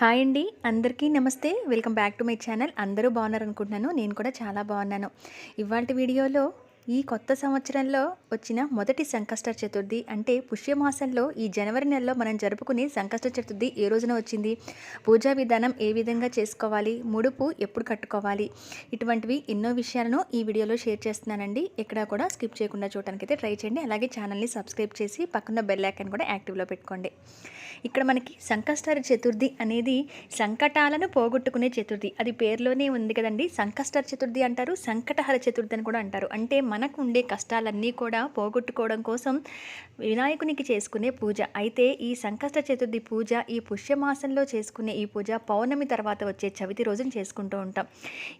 Hi అండి. అందరికీ నమస్తే. Welcome back to my channel. అందరూ బాగున్నారు అనుకుంటున్నాను నేను కూడా చాలా బాగున్నాను. ఇవాళ వీడియోలో ఈ కొత్త సంవత్సరంలో వచ్చిన మొదటి సంకష్ట చతుర్థి అంటే పుష్యమాసంలో ఈ జనవరి నెలలో మనం జరుపుకునే సంకష్ట చతుర్థి ఏ రోజున వచ్చింది? పూజా విధానం ఏ విధంగా చేసుకోవాలి? ముడుపు ఎప్పుడు కట్టుకోవాలి? ఇటువంటివి ఎన్నో విషయాలను ఈ వీడియోలో షేర్ చేస్తున్నానండి. ఎక్కడా కూడా స్కిప్ చేయకుండా చూడటానికైతే ట్రై చేయండి. అలాగే ఛానల్ని సబ్స్క్రైబ్ చేసి పక్కన బెల్ ఐకాన్ కూడా యాక్టివ్లో పెట్టుకోండి. ఇక్కడ మనకి సంకష్టర చతుర్థి అనేది సంకటాలను పోగొట్టుకునే చతుర్థి. అది పేరులోనే ఉంది కదండి. సంకష్టార చతుర్థి అంటారు సంకటహర చతుర్థి అని కూడా అంటారు. అంటే మనకు ఉండే కష్టాలన్నీ కూడా పోగొట్టుకోవడం కోసం వినాయకునికి చేసుకునే పూజ. అయితే ఈ సంకష్ట చతుర్థి పూజ ఈ పుష్యమాసంలో చేసుకునే ఈ పూజ పౌర్ణమి తర్వాత వచ్చే చవితి రోజున చేసుకుంటూ ఉంటాం.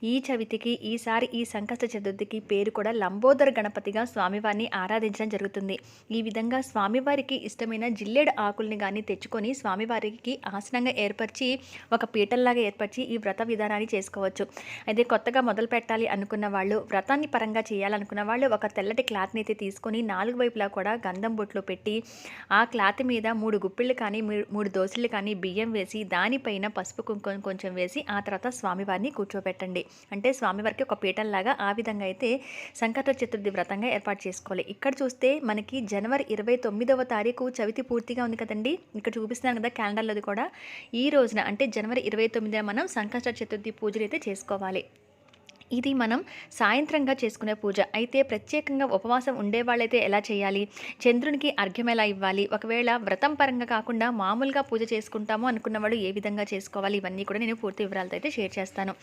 ఈ చవితికి ఈసారి ఈ సంకష్ట చతుర్థికి పేరు కూడా లంబోదర గణపతిగా స్వామివారిని ఆరాధించడం జరుగుతుంది. ఈ విధంగా స్వామివారికి ఇష్టమైన జిల్లేడు ఆకుల్ని కానీ చేసుకొని స్వామివారికి ఆసనంగా ఏర్పరిచి ఒక పీటల్లాగా ఏర్పరిచి ఈ వ్రత విధానాన్ని చేసుకోవచ్చు. అయితే కొత్తగా మొదలు పెట్టాలి అనుకున్న వాళ్ళు వ్రతాన్ని పరంగా చేయాలనుకున్న వాళ్ళు ఒక తెల్లటి క్లాత్ని అయితే తీసుకొని నాలుగు వైపులా కూడా గంధం బొట్లు పెట్టి ఆ క్లాత్ మీద మూడు గుప్పిళ్ళు కానీ మూడు దోశలు కానీ బియ్యం వేసి దానిపైన పసుపు కుంకుమ కొంచెం వేసి ఆ తర్వాత స్వామివారిని కూర్చోబెట్టండి అంటే స్వామివారికి ఒక పీటల్లాగా ఆ విధంగా అయితే సంకట చతుర్థి వ్రతంగా ఏర్పాటు చేసుకోవాలి. ఇక్కడ చూస్తే మనకి జనవరి ఇరవై తొమ్మిదవ తారీఖు చవితి పూర్తిగా ఉంది కదండి? ఇక్కడ చూపిస్తున్నాను కదా క్యాలెండర్లోది కూడా. ఈ రోజున అంటే జనవరి ఇరవై తొమ్మిదిన మనం సంకష్ట చతుర్థి పూజలు అయితే చేసుకోవాలి. ఇది మనం సాయంత్రంగా చేసుకునే పూజ. అయితే ప్రత్యేకంగా ఉపవాసం ఉండేవాళ్ళైతే ఎలా చేయాలి? చంద్రునికి అర్ఘ్యం ఎలా ఇవ్వాలి? ఒకవేళ వ్రతం పరంగా కాకుండా మామూలుగా పూజ చేసుకుంటాము అనుకున్న వాళ్ళు ఏ విధంగా చేసుకోవాలి? ఇవన్నీ కూడా నేను పూర్తి వివరాలతో అయితే షేర్ చేస్తాను.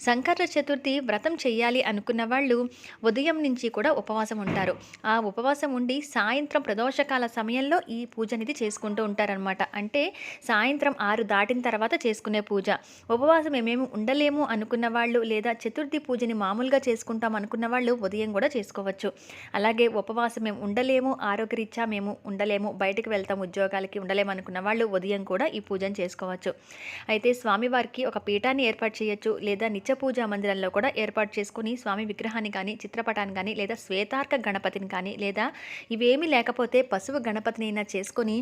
సంకట చతుర్థి వ్రతం చేయాలి అనుకున్న వాళ్ళు ఉదయం నుంచి కూడా ఉపవాసం ఉంటారు. ఆ ఉపవాసం ఉండి సాయంత్రం ప్రదోషకాల సమయంలో ఈ పూజ అనేది చేసుకుంటూ ఉంటారనమాట అంటే సాయంత్రం ఆరు దాటిన తర్వాత చేసుకునే పూజ. ఉపవాసం ఏమేమి ఉండలేము అనుకున్న వాళ్ళు లేదా చతుర్థి పూజని మామూలుగా చేసుకుంటాం అనుకున్న వాళ్ళు ఉదయం కూడా చేసుకోవచ్చు. అలాగే ఉపవాసం మేము ఉండలేము ఆరోగ్యరీత్యా మేము ఉండలేము బయటకు వెళ్తాం ఉద్యోగాలకి ఉండలేము అనుకున్న వాళ్ళు ఉదయం కూడా ఈ పూజను చేసుకోవచ్చు. అయితే స్వామివారికి ఒక పీఠాన్ని ఏర్పాటు చేయొచ్చు లేదా నిత్య పూజా మందిరంలో కూడా ఏర్పాటు చేసుకుని స్వామి విగ్రహాన్ని కానీ చిత్రపటాన్ని కానీ లేదా శ్వేతార్క గణపతిని కానీ లేదా ఇవేమీ లేకపోతే పశువు గణపతిని అయినా చేసుకొని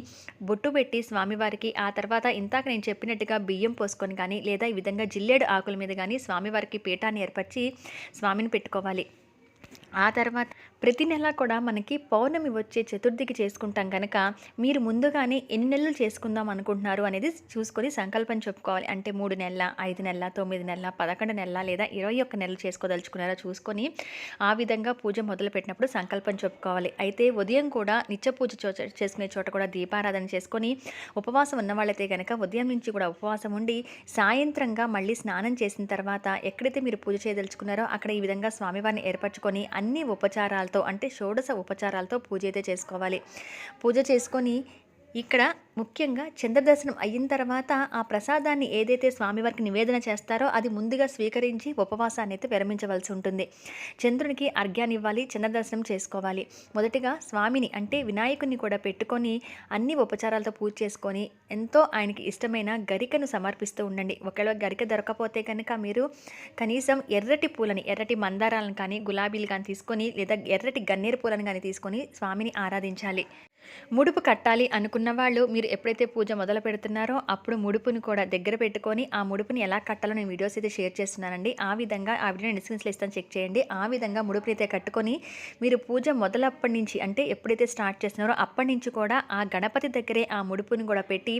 బొట్టు పెట్టి స్వామివారికి ఆ తర్వాత ఇంతాక నేను చెప్పినట్టుగా బియ్యం పోసుకొని కానీ లేదా ఈ విధంగా జిల్లేడు ఆకుల మీద కానీ స్వామివారికి పీఠాన్ని ఏర్పరిచి స్వామిని పెట్టుకోవాలి. ఆ తర్వాత ప్రతి నెల కూడా మనకి పౌర్ణమి వచ్చే చతుర్థికి చేసుకుంటాం కనుక మీరు ముందుగానే ఎన్ని నెలలు చేసుకుందాం అనుకుంటున్నారు అనేది చూసుకొని సంకల్పం చెప్పుకోవాలి. అంటే మూడు నెలల ఐదు నెలల తొమ్మిది నెలల పదకొండు నెలల లేదా ఇరవై ఒక్క నెలలు చేసుకోదలుచుకున్నారో చూసుకొని ఆ విధంగా పూజ మొదలు పెట్టినప్పుడు సంకల్పం చెప్పుకోవాలి. అయితే ఉదయం కూడా నిత్య పూజ చేసుకునే చోట కూడా దీపారాధన చేసుకొని ఉపవాసం ఉన్న వాళ్ళైతే కనుక ఉదయం నుంచి కూడా ఉపవాసం ఉండి సాయంత్రంగా మళ్ళీ స్నానం చేసిన తర్వాత ఎక్కడైతే మీరు పూజ చేయదలుచుకున్నారో అక్కడ ఈ విధంగా స్వామివారిని ఏర్పరచుకొని అన్ని ఉపచారాలు ఉపచారాలతో అంటే షోడశ ఉపచారాలతో పూజ అయితే చేసుకోవాలి. పూజ చేసుకొని ఇక్కడ ముఖ్యంగా చంద్రదర్శనం అయిన తర్వాత ఆ ప్రసాదాన్ని ఏదైతే స్వామివారికి నివేదన చేస్తారో అది ముందుగా స్వీకరించి ఉపవాసాన్ని అయితే విరమించవలసి ఉంటుంది. చంద్రునికి అర్ఘ్యాన్ని ఇవ్వాలి చంద్రదర్శనం చేసుకోవాలి. మొదటిగా స్వామిని అంటే వినాయకుని కూడా పెట్టుకొని అన్ని ఉపచారాలతో పూజ చేసుకొని ఎంతో ఆయనకి ఇష్టమైన గరికను సమర్పిస్తూ ఉండండి. ఒకవేళ గరిక దొరకపోతే కనుక మీరు కనీసం ఎర్రటి పూలని ఎర్రటి మందారాలను కానీ గులాబీలు కానీ తీసుకొని లేదా ఎర్రటి గన్నేరు పూలను కానీ తీసుకొని స్వామిని ఆరాధించాలి. ముడుపు కట్టాలి అనుకున్న వాళ్ళు మీరు ఎప్పుడైతే పూజ మొదలు పెడుతున్నారో అప్పుడు ముడుపుని కూడా దగ్గర పెట్టుకొని ఆ ముడుపుని ఎలా కట్టాలో నేను వీడియోస్ అయితే షేర్ చేస్తున్నానండి. ఆ విధంగా ఆ వీడియో డిస్క్రిప్షన్లో ఇస్తాను చెక్ చేయండి. ఆ విధంగా ముడుపుని అయితే కట్టుకొని మీరు పూజ మొదలప్పటి నుంచి అంటే ఎప్పుడైతే స్టార్ట్ చేస్తున్నారో అప్పటి నుంచి కూడా ఆ గణపతి దగ్గరే ఆ ముడుపుని కూడా పెట్టి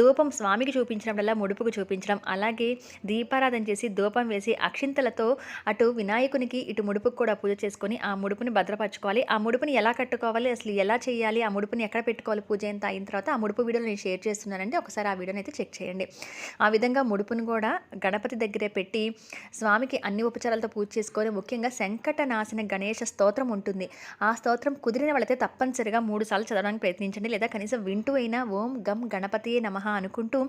ధూపం స్వామికి చూపించడం వల్ల ముడుపుకు చూపించడం అలాగే దీపారాధన చేసి ధూపం వేసి అక్షింతలతో అటు వినాయకునికి ఇటు ముడుపుకు కూడా పూజ చేసుకొని ఆ ముడుపుని భద్రపరచుకోవాలి. ఆ ముడుపుని ఎలా కట్టుకోవాలి? అసలు ఎలా చేయాలి? ఆ ముడుపుని ఎక్కడ పెట్టుకోవాలి? పూజ ఎంత అయిన తర్వాత ఆ ముడుపు వీడియోని నేను షేర్ చేస్తున్నానండి. ఒకసారి ఆ వీడియోని అయితే చెక్ చేయండి. ఆ విధంగా ముడుపును కూడా గణపతి దగ్గరే పెట్టి స్వామికి అన్ని ఉపచారాలతో పూజ చేసుకొని ముఖ్యంగా శంకటనాశన గణేష స్తోత్రం ఉంటుంది. ఆ స్తోత్రం కుదిరిన వాళ్ళైతే తప్పనిసరిగా మూడు సార్లు చదవడానికి ప్రయత్నించండి. లేదా కనీసం వింటూ అయినా ఓం గం గణపతి నమః అనుకుంటూ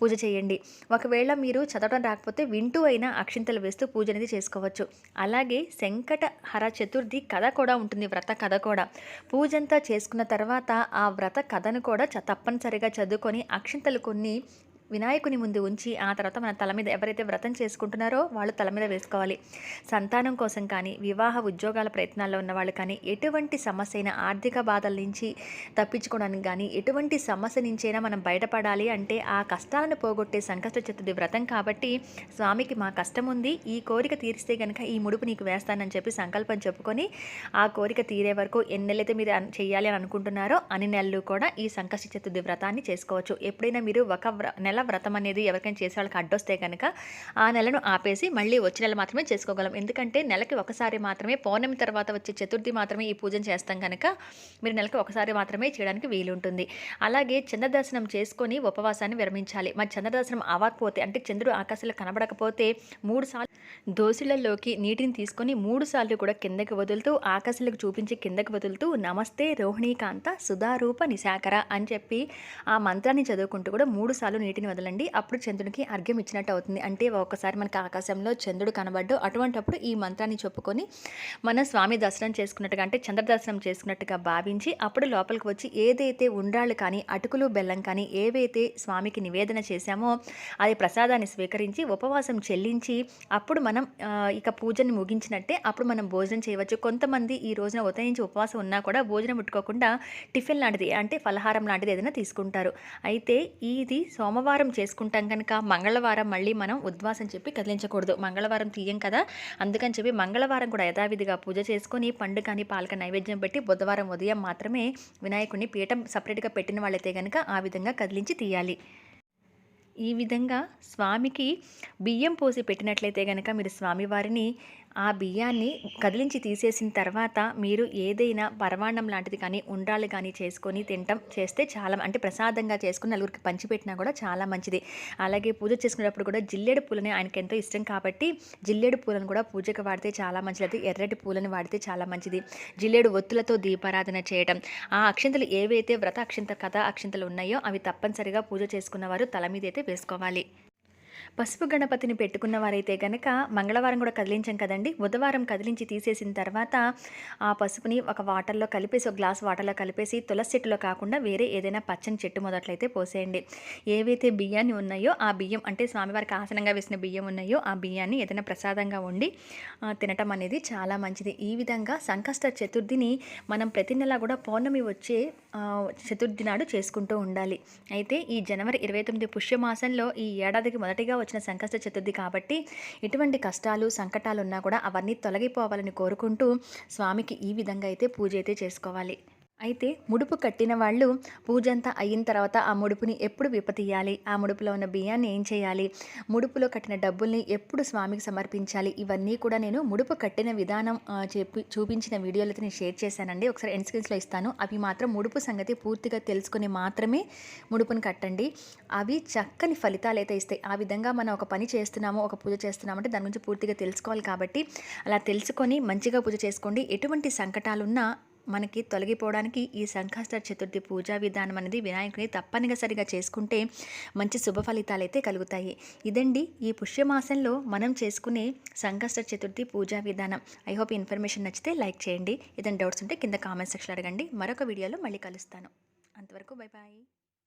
పూజ చేయండి. ఒకవేళ మీరు చదవడం రాకపోతే వింటూ అయినా అక్షింతలు వేస్తూ పూజ అనేది చేసుకోవచ్చు. అలాగే శంకట హర చతుర్థి కథ కూడా ఉంటుంది. వ్రత కథ కూడా. పూజంతా చేసుకున్న తర్వాత ఆ వ్రత కథను కూడా తప్పనిసరిగా చదువుకొని అక్షింతలు కొన్ని వినాయకుని ముందు ఉంచి ఆ తర్వాత మన తల మీద ఎవరైతే వ్రతం చేసుకుంటున్నారో వాళ్ళు తల మీద వేసుకోవాలి. సంతానం కోసం కానీ వివాహ ఉద్యోగాల ప్రయత్నాల్లో ఉన్న వాళ్ళు కానీ ఎటువంటి సమస్య అయినా ఆర్థిక బాధల నుంచి తప్పించుకోవడానికి కానీ ఎటువంటి సమస్య నుంచైనా మనం బయటపడాలి అంటే ఆ కష్టాలను పోగొట్టే సంకష్ట చతుర్థి వ్రతం కాబట్టి స్వామికి మా కష్టం ఉంది ఈ కోరిక తీరిస్తే కనుక ఈ ముడుపు నీకు వేస్తానని చెప్పి సంకల్పం చెప్పుకొని ఆ కోరిక తీరే వరకు ఎన్ని నెలలైతే మీరు చేయాలి అని అనుకుంటున్నారో అన్ని నెలలు కూడా ఈ సంకష్ట చతుర్థి వ్రతాన్ని చేసుకోవచ్చు. ఎప్పుడైనా మీరు ఒక వ్ర నెల వ్రతం అనేది ఎవరికైనా చేసే వాళ్ళకి అడ్డొస్తే కనుక ఆ నెలను ఆపేసి మళ్ళీ వచ్చే నెల మాత్రమే చేసుకోగలం. ఎందుకంటే నెలకి ఒకసారి మాత్రమే పౌర్ణమి తర్వాత వచ్చే చతుర్థి మాత్రమే ఈ పూజను చేస్తాం కనుక మీరు నెలకి ఒకసారి మాత్రమే చేయడానికి వీలుంటుంది. అలాగే చంద్రదర్శనం చేసుకొని ఉపవాసాన్ని విరమించాలి. మరి చంద్రదర్శనం అవ్వకపోతే అంటే చంద్రుడు ఆకాశంలో కనబడకపోతే మూడు సార్లు దోశలలోకి నీటిని తీసుకొని మూడుసార్లు కూడా కిందకి వదులుతూ ఆకాశంలోకి చూపించి కిందకి వదులుతూ నమస్తే రోహిణీకాంత సుధారూప నిశాకర అని చెప్పి ఆ మంత్రాన్ని చదువుకుంటూ కూడా మూడు సార్లు నీటిని వదలండి. అప్పుడు చంద్రునికి అర్ఘ్యం ఇచ్చినట్టు అవుతుంది. అంటే ఒక్కసారి మనకి ఆకాశంలో చంద్రుడు కనబడ్డు అటువంటప్పుడు ఈ మంత్రాన్ని చెప్పుకొని మన స్వామి దర్శనం చేసుకున్నట్టుగా అంటే చంద్ర దర్శనం చేసుకున్నట్టుగా భావించి అప్పుడు లోపలికి వచ్చి ఏదైతే ఉండ్రాళ్ళు కానీ అటుకులు బెల్లం కానీ ఏవైతే స్వామికి నివేదన చేశామో అది ప్రసాదాన్ని స్వీకరించి ఉపవాసం చెల్లించి అప్పుడు మనం ఇక పూజని ముగించినట్టే అప్పుడు మనం భోజనం చేయవచ్చు. కొంతమంది ఈ రోజున ఉదయం నుంచి ఉపవాసం ఉన్నా కూడా భోజనం ముట్టుకోకుండా టిఫిన్ లాంటిది అంటే ఫలహారం లాంటిది ఏదైనా తీసుకుంటారు. అయితే ఇది సోమవారం చేసుకుంటాం కనుక మంగళవారం మళ్ళీ మనం ఉద్వాసం చెప్పి కదిలించకూడదు. మంగళవారం తీయం కదా. అందుకని చెప్పి మంగళవారం కూడా యథావిధిగా పూజ చేసుకొని పండు కానీ పాలక నైవేద్యం పెట్టి బుధవారం ఉదయం మాత్రమే వినాయకుడిని పీఠం సపరేట్గా పెట్టిన వాళ్ళైతే కనుక ఆ విధంగా కదిలించి తీయాలి. ఈ విధంగా స్వామికి బియ్యం పోసి పెట్టినట్లయితే కనుక మీరు స్వామివారిని ఆ బియ్యాన్ని కదిలించి తీసేసిన తర్వాత మీరు ఏదైనా పరమాన్నం లాంటిది కానీ ఉండ్రాలు కానీ చేసుకొని తినటం చేస్తే చాలా అంటే ప్రసాదంగా చేసుకుని నలుగురికి పంచిపెట్టినా కూడా చాలా మంచిది. అలాగే పూజ చేసుకునేటప్పుడు కూడా జిల్లేడు పూలని ఆయనకి ఎంతో ఇష్టం కాబట్టి జిల్లేడు పూలను కూడా పూజకు వాడితే చాలా మంచిది. ఎర్రటి పూలను వాడితే చాలా మంచిది. జిల్లేడు ఒత్తులతో దీపారాధన చేయడం ఆ అక్షంతలు ఏవైతే వ్రత అక్షంత కథ అక్షంతలు ఉన్నాయో అవి తప్పనిసరిగా పూజ చేసుకున్నవారు తల మీద అయితే వేసుకోవాలి. పసుపు గణపతిని పెట్టుకున్న వారైతే కనుక మంగళవారం కూడా కదిలించాం కదండి. బుధవారం కదిలించి తీసేసిన తర్వాత ఆ పసుపుని ఒక వాటర్లో కలిపేసి ఒక గ్లాస్ వాటర్లో కలిపేసి తులసి చెట్టులో కాకుండా వేరే ఏదైనా పచ్చని చెట్టు మొదట్లయితే పోసేయండి. ఏవైతే బియ్యాన్ని ఉన్నాయో ఆ బియ్యం అంటే స్వామివారికి ఆసనంగా వేసిన బియ్యం ఉన్నాయో ఆ బియ్యాన్ని ఏదైనా ప్రసాదంగా వండి తినటం అనేది చాలా మంచిది. ఈ విధంగా సంకష్ట చతుర్థిని మనం ప్రతి నెల కూడా పౌర్ణమి వచ్చే చతుర్థి నాడు చేసుకుంటూ ఉండాలి. అయితే ఈ జనవరి ఇరవై తొమ్మిది పుష్యమాసంలో ఈ ఏడాదికి మొదటి మొదటిగా వచ్చిన సంకష్ట చతుర్థి కాబట్టి ఎటువంటి కష్టాలు సంకటాలు ఉన్నా కూడా అవన్నీ తొలగిపోవాలని కోరుకుంటూ స్వామికి ఈ విధంగా అయితే పూజ అయితే చేసుకోవాలి. అయితే ముడుపు కట్టిన వాళ్ళు పూజంతా అయిన తర్వాత ఆ ముడుపుని ఎప్పుడు విప్పతీయాలి? ఆ ముడుపులో ఉన్న బియ్యాన్ని ఏం చేయాలి? ముడుపులో కట్టిన డబ్బుల్ని ఎప్పుడు స్వామికి సమర్పించాలి? ఇవన్నీ కూడా నేను ముడుపు కట్టిన విధానం చెప్పి చూపించిన వీడియోలతో నేను షేర్ చేశానండి. ఒకసారి ఎండ్ స్క్రీన్స్లో ఇస్తాను. అవి మాత్రం ముడుపు సంగతి పూర్తిగా తెలుసుకుని మాత్రమే ముడుపుని కట్టండి. అవి చక్కని ఫలితాలు అయితే ఇస్తాయి. ఆ విధంగా మనం ఒక పని చేస్తున్నామో ఒక పూజ చేస్తున్నామంటే దాని గురించి పూర్తిగా తెలుసుకోవాలి కాబట్టి అలా తెలుసుకొని మంచిగా పూజ చేసుకోండి. ఎటువంటి సంకటాలున్నా మనకి తొలగిపోవడానికి ఈ సంకష్ట చతుర్థి పూజా విధానం అనేది వినాయకుడిని తప్పనిసరిగా చేసుకుంటే మంచి శుభ ఫలితాలు అయితే కలుగుతాయి. ఇదండి ఈ పుష్యమాసంలో మనం చేసుకునే సంకష్ట చతుర్థి పూజా విధానం. ఐ హోప్ ఇన్ఫర్మేషన్ నచ్చితే లైక్ చేయండి. ఏదైనా డౌట్స్ ఉంటే కింద కామెంట్ సెక్షన్ అడగండి. మరొక వీడియోలో మళ్ళీ కలుస్తాను. అంతవరకు బై బాయ్